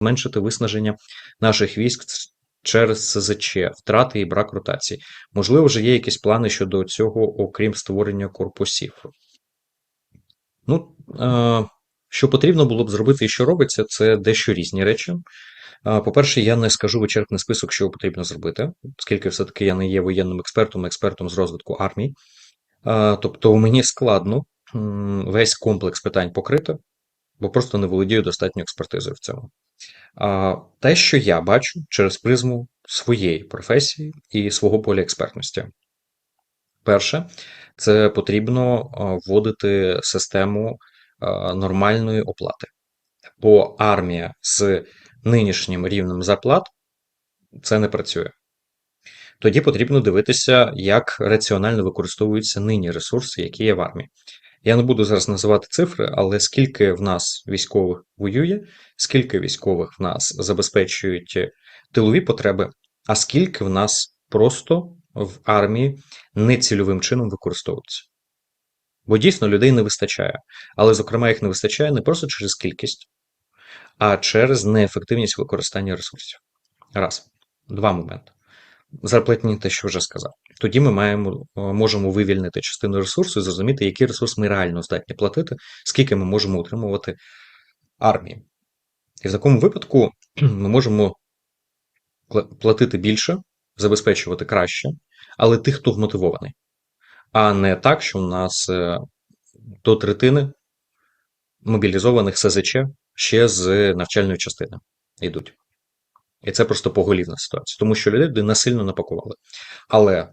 зменшити виснаження наших військ через СЗЧ, втрати і брак ротації. Можливо, вже є якісь плани щодо цього, окрім створення корпусів. Ну, е, що потрібно було б зробити і що робиться, це дещо різні речі. По-перше, я не скажу вичерпний список, що потрібно зробити, оскільки все-таки я не є воєнним експертом, експертом з розвитку армії. Тобто мені складно весь комплекс питань покрити, бо просто не володію достатньо експертизою в цьому. Те, що я бачу через призму своєї професії і свого поля експертності. Перше, це потрібно вводити систему нормальної оплати. Бо армія з нинішнім рівнем зарплат це не працює. Тоді потрібно дивитися, як раціонально використовуються нині ресурси, які є в армії. Я не буду зараз називати цифри, але скільки в нас військових воює, скільки військових в нас забезпечують тилові потреби, а скільки в нас просто в армії нецільовим чином використовується. Бо дійсно людей не вистачає. Але, зокрема, їх не вистачає не просто через кількість, а через неефективність використання ресурсів. Раз. Два моменти. Зарплатні те, що вже сказав. Тоді ми маємо, е, можемо вивільнити частину ресурсу і зрозуміти, який ресурс ми реально здатні платити, скільки ми можемо утримувати армії. І в такому випадку ми можемо платити більше, забезпечувати краще, але тих, хто вмотивований. А не так, що у нас е, до третини мобілізованих СЗЧ ще з навчальної частини йдуть. І це просто поголівна ситуація, тому що людей насильно напакували. Але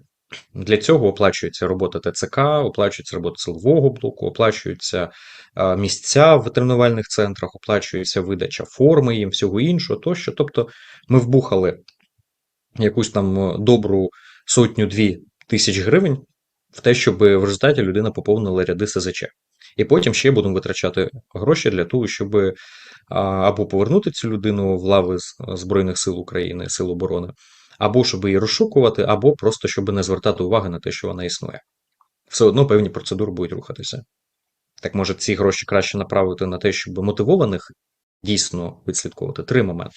для цього оплачується робота ТЦК, оплачується робота силового блоку, оплачуються місця в тренувальних центрах, оплачується видача форми їм, всього іншого тощо. Тобто ми вбухали якусь там добру сотню-дві тисяч гривень в те, щоб в результаті людина поповнила ряди СЗЧ. І потім ще будемо витрачати гроші для того, щоб або повернути цю людину в лави Збройних сил України, Сил оборони, або щоб її розшукувати, або просто щоб не звертати уваги на те, що вона існує. Все одно певні процедури будуть рухатися. Так може ці гроші краще направити на те, щоб мотивованих дійсно відслідковувати. Три моменти.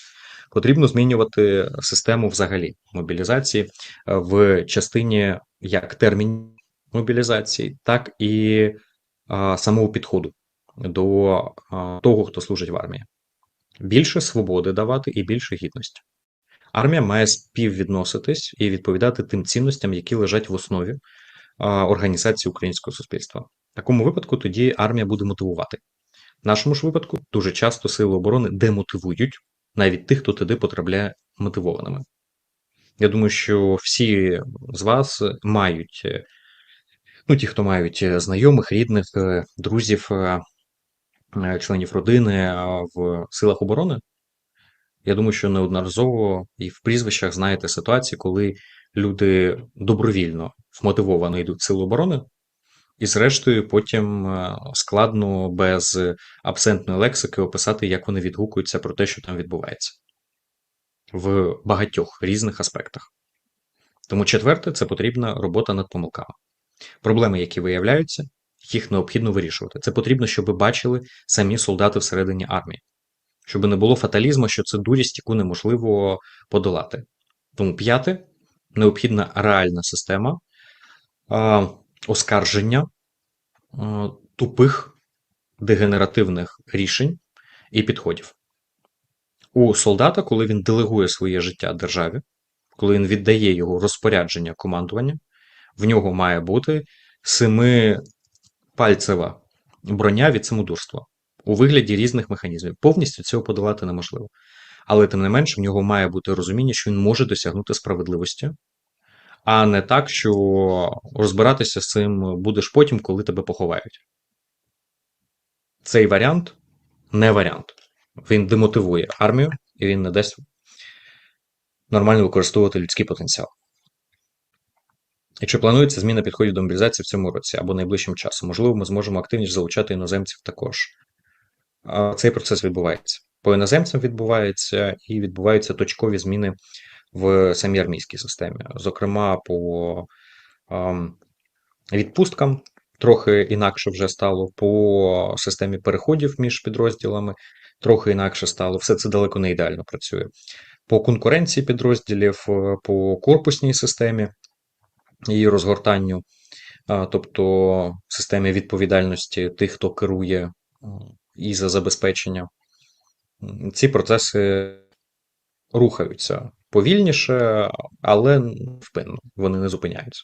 Потрібно змінювати систему взагалі мобілізації в частині як термінів мобілізації, так і самого підходу до того, хто служить в армії. Більше свободи давати і більше гідності. Армія має співвідноситись і відповідати тим цінностям, які лежать в основі організації українського суспільства. В такому випадку тоді армія буде мотивувати. В нашому ж випадку дуже часто сили оборони демотивують навіть тих, хто туди потрапляє мотивованими. Я думаю, що всі з вас мають Ну, ті, хто мають е, знайомих, рідних, е, друзів, е, членів родини в силах оборони. Я думаю, що неодноразово і в прізвищах знаєте ситуації, коли люди добровільно вмотивовано йдуть в сили оборони, і, зрештою, потім складно без абсентної лексики описати, як вони відгукуються про те, що там відбувається в багатьох різних аспектах. Тому четверте, це потрібна робота над помилками. Проблеми, які виявляються, їх необхідно вирішувати. Це потрібно, щоб бачили самі солдати всередині армії, щоб не було фаталізму, що це дурість, яку неможливо подолати. Тому п'яте необхідна реальна система а, оскарження а, тупих дегенеративних рішень і підходів. У солдата, коли він делегує своє життя державі, коли він віддає його розпорядження командування, в нього має бути семипальцева броня від самодурства у вигляді різних механізмів. Повністю цього подолати неможливо. Але тим не менше, в нього має бути розуміння, що він може досягнути справедливості, а не так, що розбиратися з цим будеш потім, коли тебе поховають. Цей варіант не варіант. Він демотивує армію і він не дасть нормально використовувати людський потенціал. І чи планується зміна підходів до мобілізації в цьому році або найближчим часом? Можливо, ми зможемо активніше залучати іноземців також. Цей процес відбувається. По іноземцям відбувається і відбуваються точкові зміни в самій армійській системі. Зокрема, по відпусткам Трохи інакше вже стало по системі переходів між підрозділами, трохи інакше стало. Все це далеко не ідеально працює. По конкуренції підрозділів, е, по корпусній системі її розгортанню, тобто системі відповідальності тих, хто керує і за забезпечення. Ці процеси рухаються повільніше, але впинно, вони не зупиняються.